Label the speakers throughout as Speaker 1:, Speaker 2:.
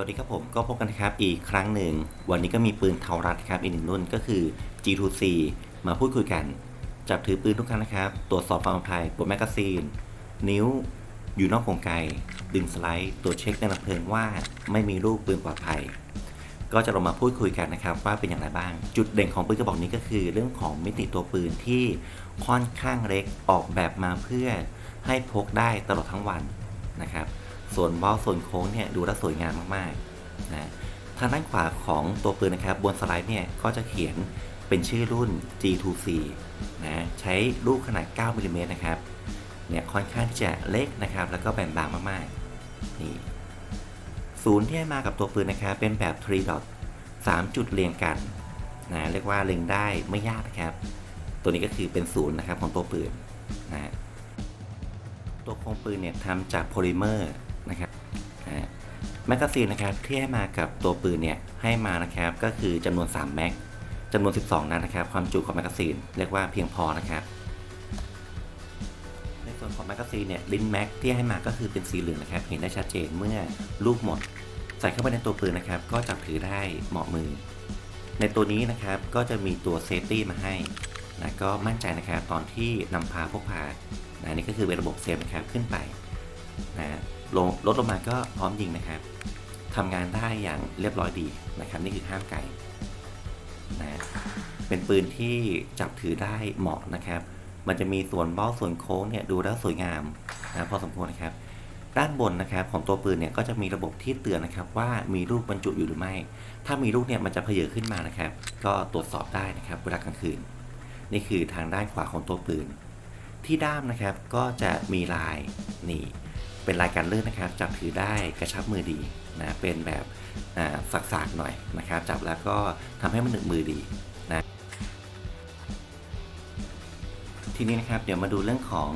Speaker 1: วัสดีครับผมก็พบกันนะครับอีกครั้งหนึ่ง วันนี้ก็มีปืนเทารัดครับอีกหนึ่งรุ่นก็คือ G2C มาพูดคุยกัน จับถือปืนทุกครั้งนะครับ ตรวจสอบความปลอดภัยปลดแมกกาซีน นิ้ว อยู่นอกกรงไกดึงสไลด์ตรวจเช็คในลำเพลิงว่าไม่มีลูกปืนปลอดภัย ก็จะลงมาพูดคุยกันนะครับ ว่าเป็นอย่างไรบ้าง จุดเด่นของปืนกระบอกนี้ก็คือ เรื่องของมิติตัวปืนที่ค่อนข้างเล็กออกแบบมาเพื่อให้พกได้ตลอดทั้งวันนะครับ ส่วนเบ้าส่วนโค้งเนี่ยดูแลสวยงามมากๆนะทางด้านขวาของตัวปืนนะครับบนสไลด์เนี่ยก็จะเขียนเป็นชื่อรุ่น G2C นะใช้ลูกขนาด 9มิลลิเมตรนะครับเนี่ยค่อนข้างที่จะเล็กนะครับ แล้วก็แบนบางมากๆนี่ศูนย์ที่ให้มากับตัวปืนนะครับเป็นแบบ3 dot 3 จุดเรียงกันนะเรียกว่าเล็งได้ไม่ยากนะครับ ตัวนี้ก็คือเป็นศูนย์นะครับของตัวปืนนะตัวโครงปืนเนี่ยทำจากโพลิเมอร์ นะครับแมกกาซีนนะครับที่ให้มากับตัวปืนเนี่ยให้มานะครับก็คือจำนวน 3 แม็กจำนวน 12 นัดนะครับ ความจุของแมกกาซีนเรียกว่าเพียงพอนะครับ ในส่วนของแมกกาซีนเนี่ยลิ้นแม็กที่ให้มาก็คือเป็นสีเหลืองนะครับ เห็นได้ชัดเจนเมื่อลูกหมด ใส่เข้าไปในตัวปืนนะครับ ก็จับถือได้เหมาะมือ ในตัวนี้นะครับก็จะมีตัวเซฟตี้มาให้นะก็มั่นใจนะครับตอนที่นำพาพกพานะนี่ก็คือเป็นระบบเซฟนะครับขึ้นไปนะ ลงลดลงมาก็พร้อมยิงนะครับทำงานได้อย่างเรียบร้อยดีนะครับ นี่คือข้ามไกลนะเป็นปืนที่จับถือได้เหมาะนะครับ มันจะมีส่วนเบ้าส่วนโค้งเนี่ยดูแล้วสวยงามนะพอสมควรนะครับ ด้านบนนะครับของตัวปืนเนี่ยก็จะมีระบบที่เตือนนะครับ ว่ามีลูกบรรจุอยู่หรือไม่ ถ้ามีลูกเนี่ยมันจะเพเยอขึ้นมานะครับ ก็ตรวจสอบได้นะครับเวลากลางคืน นี่คือทางด้านขวาของตัวปืน ที่ด้ามนะครับก็จะมีลายนี่ เป็นลายการเลื่อนนะครับ จับถือได้กระชับมือดีนะเป็นแบบอ่ากๆหน่อยนะครับ จับแล้วก็ทำให้มันหนึบมือดีนะทีนี้นะครับเดี๋ยวมาดูเรื่องของ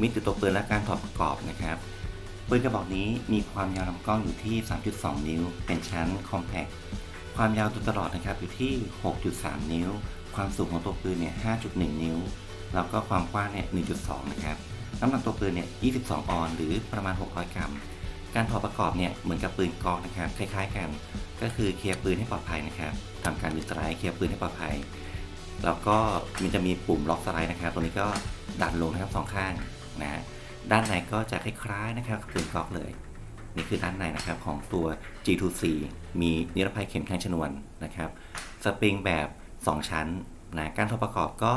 Speaker 1: มิติตัวปืนและการถอดประกอบนะครับปืนกระบอกนี้มีความยาวลำกล้องอยู่ที่ 3.2 นิ้ว เป็นชั้น compact ความยาวตัวตลอดนะครับอยู่ที่ 6.3 นิ้ว ความสูงของตัวปืนเนี่ย 5.1 นิ้ว แล้วก็ความกว้างเนี่ย 1.2 นะครับ น้ำหนักตัวปืนเนี่ย 22 ออนซ์หรือประมาณ 600 กรัม การถอดประกอบเนี่ยเหมือนกับปืนกอกนะครับ คล้ายๆกัน ก็คือเคลียร์ปืนให้ปลอดภัยนะครับทำการดึงสไลด์เคลียร์ปืนให้ปลอดภัย แล้วก็มันจะมีปุ่มล็อกสไลด์นะครับตรงนี้ก็ดันลงนะครับสองข้างนะฮะด้านในก็จะคล้ายๆนะครับกับปืนกอกเลย นี่คือด้านในนะครับของตัว G2C มีนิรภัยเข็มแทงชนวนนะครับ สปริงแบบ 2 ชั้นนะ การทดประกอบก็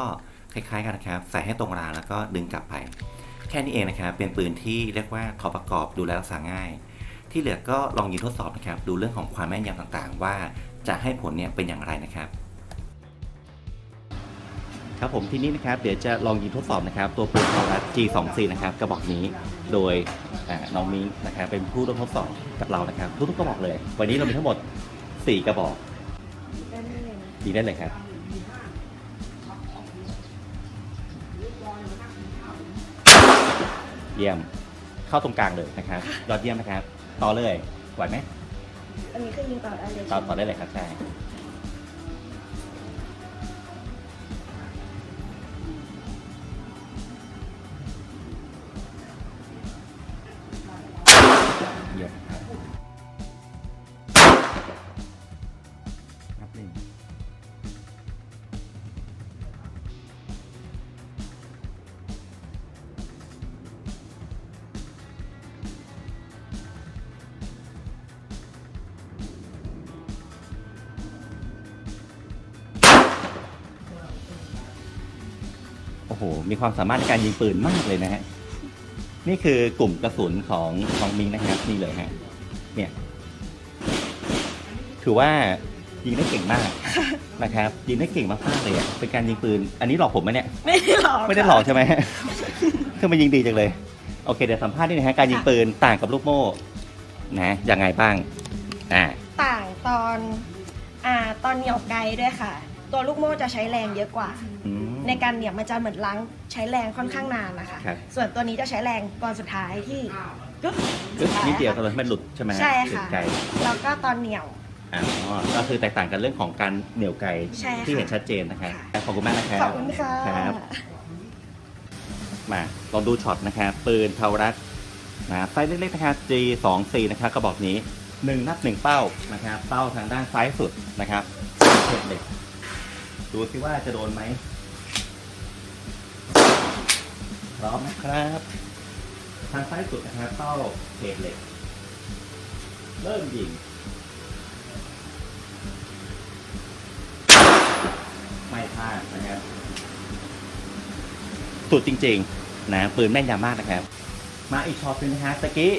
Speaker 1: คล้ายๆกันนะครับ ใส่ให้ตรงรางแล้วก็ดึงกลับไป แค่นี้เองนะครับ เป็นปืนที่เรียกว่าถอดประกอบดูแลรักษาง่าย ที่เหลือก็ลองยิงทดสอบนะครับ ดูเรื่องของความแม่นยำต่างๆ ว่าจะให้ผลเนี่ยเป็นอย่างไรนะครับครับผมทีนี้นะครับเดี๋ยวจะลองยิงทดสอบนะครับตัวปืนคอรัส G24 นะครับกระบอกนี้โดยอ่าน้องมิ้งนะครับเป็นผู้ร่วมทดสอบกับเรานะครับทุกๆกระบอกเลย วันนี้เรามีทั้งหมด 4 กระบอกยิงได้เลยครับ เยี่ยม เข้าตรงกลางเลยนะครับยอดเยี่ยมนะครับ ต่อเลยไหวไหม
Speaker 2: อันนี้คือยิงต่อได้เลย
Speaker 1: ต่อ
Speaker 2: ใช่ไหม
Speaker 1: ต่อได้เลยครับใช่ โอ้โห มีความสามารถในการยิงปืนมากเลยนะฮะ นี่คือกลุ่มกระสุนของของมิงนะครับนี่เลยฮะ เนี่ย ถือว่ายิงได้เก่งมากนะครับ ยิงได้เก่งมากๆเลยอะ เป็นการยิงปืน อันนี้หลอกผมไหมเนี่ย
Speaker 2: ไม่ได้หลอก
Speaker 1: ไม่ได้หลอกใช่ไหมฮะทำไมยิงดีจังเลย โอเคเดี๋ยวสัมภาษณ์นิดนะฮะ การยิงปืนต่างกับลูกโม่นะยังไงบ้าง อ่า
Speaker 2: ต่างตอน อ่า ตอนเหนี่ยวไกลด้วยค่ะ ตัวลูกโม่จะใช้แรงเยอะกว่า
Speaker 1: อืม
Speaker 2: ในการเหนี่ยวมันจะเหมือนล้างใช้แรงค่อนข้างนานนะคะ
Speaker 1: ครับ
Speaker 2: ส่วนตัวนี้จะใช้แรงตอนสุดท้ายที่กึ๊บ
Speaker 1: ก็นิดเดียวตอนนั้นมันหลุดใช่ไหมฮ
Speaker 2: ใช่
Speaker 1: หลุ
Speaker 2: ค่ะ
Speaker 1: ดไกล
Speaker 2: แล้วก็ตอนเหนี่ยว
Speaker 1: อ๋อก็คือแตกต่างกันเรื่องของการเหนี่ยวไกล
Speaker 2: ใช่ค่ะ
Speaker 1: ที่เห็นชัดเจนนะครับ
Speaker 2: ค่ะ
Speaker 1: ขอบคุณมากนะครับ
Speaker 2: ขอบคุณค่ะ
Speaker 1: ครับ มาลองดูช็อตนะครับปืนเทารัสนะไซส์เล็กๆนะครับ G24 นะครับกระบอกนี้หนึ่งนัดหนึ่งเป้านะครับเป้าทางด้านซ้ายสุดนะครับเข็ดเหล็กดูสิว่าจะโดนไหม พร้อมนะครับทางซ้ายสุดนะครับเป้าเขตเหล็ก เริ่มยิง ไม่พลาดนะครับสุดจริงๆนะปืนแม่นยำมากนะครับ มาอีกช็อตหนึงนะฮะตะกี้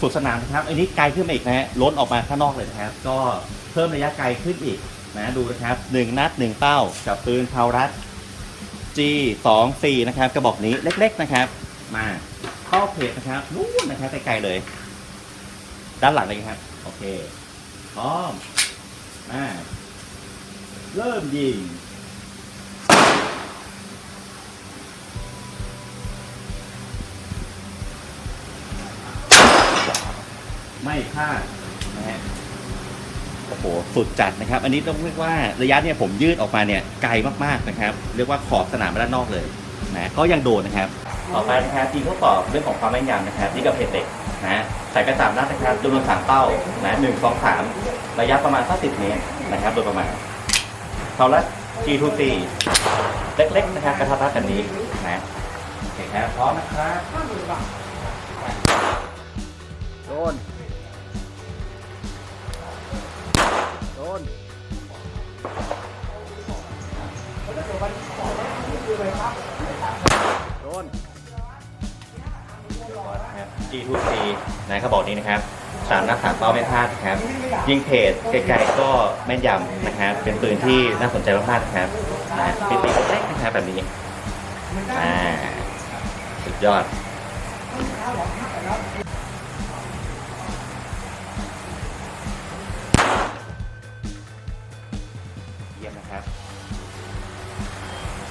Speaker 1: สุดสนามนะครับ อันนี้ไกลขึ้นมาอีกนะฮะล้นออกมาข้างนอกเลยนะครับ ก็เพิ่มระยะไกลขึ้นอีกนะดูนะครับหนึ่งนัดหนึ่งเป้ากับปืนพาวรัส G สองสี่นะครับกระบอกนี้เล็ก ๆนะครับ มาเข้าเพจนะครับนู่นนะครับไกลๆเลย ด้านหลังเลยครับ โอเคพร้อมมาเริ่มยิงไม่พลาดนะฮะ โอ้โหสุดจัดนะครับ อันนี้ต้องเรียกว่าระยะเนี่ยผมยืดออกมาเนี่ยไกลมากๆนะครับ เรียกว่าขอบสนามไปด้านนอกเลยนะก็ยังโดนนะครับ ต่อไปนะครับทีมทดสอบเรื่องของความแม่นยำนะครับนี่กับเพจเหล็กนะใส่กระสามนัดนะครับจำนวนสามเป้านะหนึ่งสองสามระยะประมาณสักสิบเมตรนะครับโดยประมาณเขาละ G2C เล็กๆนะครับกระทัดรัดแบบนี้นะโอเคครับพร้อมนะครับโดน โดนโดน G2C นะครับบอกนี้นะครับสามนัดสามเป้าไม่พลาดครับ ยิงเพจไกลๆก็แม่นยำนะครับเป็นปืนที่น่าสนใจมากๆครับนะเป็นปืนเล็กๆนะครับแบบนี้อ่าสุดยอด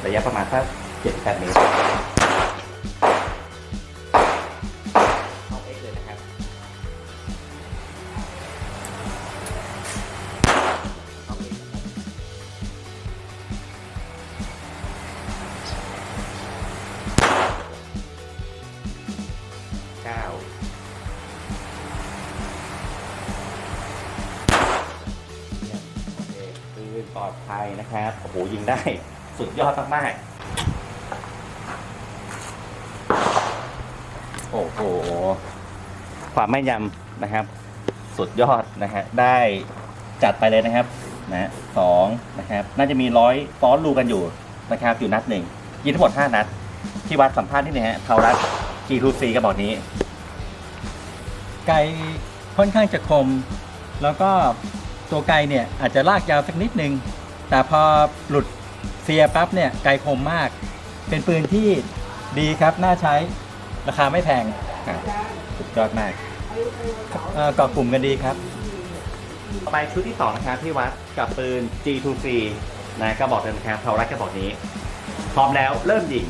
Speaker 1: ระยะประมาณสักเจ็ดแปดเมตรเข้าเอ็กเลยนะครับ เก้าเนี่ยโอเคปืนปลอดภัยนะครับ โอ้โห ยิงได้ สุดยอดมากๆ โอ้โห ความแม่นยำนะครับ สุดยอดนะฮะ ได้จัดไปเลยนะครับ นะสองนะครับ น่าจะมีร้อยซ้อนรูกันอยู่นะครับ อยู่นัดหนึ่งยิงทั้งหมดห้านัด ที่วัดสัมภาษณ์ที่นี่ฮะเทารัส G2C กระบอกนี้
Speaker 3: ไกลค่อนข้างจะคม แล้วก็ตัวไกลเนี่ยอาจจะลากยาวสักนิดนึง แต่พอหลุด เสียปั๊บเนี่ยไกลคมมาก เป็นปืนที่ดีครับ น่าใช้ราคาไม่แพง
Speaker 1: ครับสุดยอดมาก
Speaker 3: เอ่อเกาะกลุ่มกันดีครับ
Speaker 1: ต่อไปชุดที่2นะครับที่วัดกับปืน G2C นะกระบอกเดิมนะครับเทารัดกระบอกนี้ พร้อมแล้วเริ่มยิง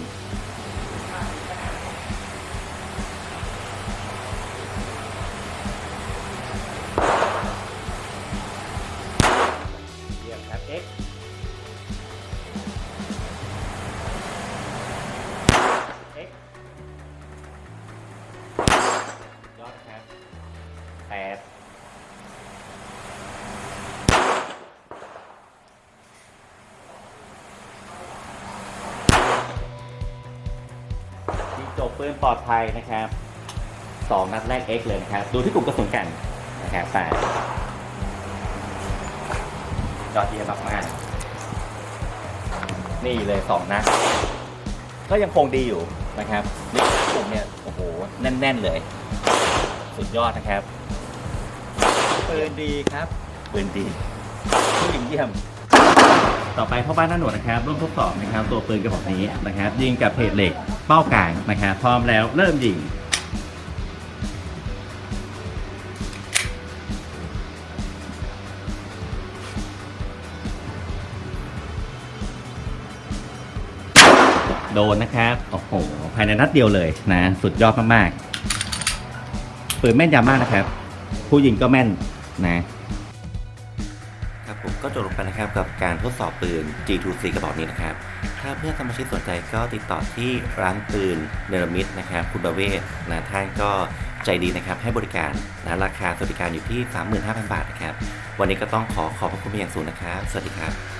Speaker 1: เยี่ยมครับ X X จบปืนปลอดภัยนะครับสองนัดแรก X เลยนะครับ ดูที่กลุ่มกระสุนกันนะครับแต่ยอดเยี่ยมมากๆนี่เลยสองนัดก็ยังคงดีอยู่นะครับนี่กลุ่มเนี่ยโอ้โหแน่น ๆ เลย สุดยอดนะครับ
Speaker 3: ปืนดีครับ
Speaker 1: ปืนดีผู้หญิงเยี่ยม ต่อไปพ่อบ้านหน้าหนวดนะครับร่วมทดสอบนะครับตัวปืนกระบอกนี้นะครับ ยิงกับเพจเหล็กเป้ากลางนะครับพร้อมแล้วเริ่มยิงโดนนะครับ โอ้โห ภายในนัดเดียวเลยนะ สุดยอดมากๆปืนแม่นยำมากนะครับ ผู้ยิงก็แม่นนะ บผมก็จบลงไปนะครับกับการทดสอบปืน G2C กระบอกนี้นะครับ ถ้าเพื่อนสมาชิกสนใจก็ติดต่อที่ร้านปืนเนรมิตนะครับคุณประเวศนะท่านก็ใจดีนะครับให้บริการนะราคาสวัสดิการอยู่ที่ 35,000 บาทนะครับ วันนี้ก็ต้องขอขอบพระคุณเป็นอย่างสูงนะครับ สวัสดีครับ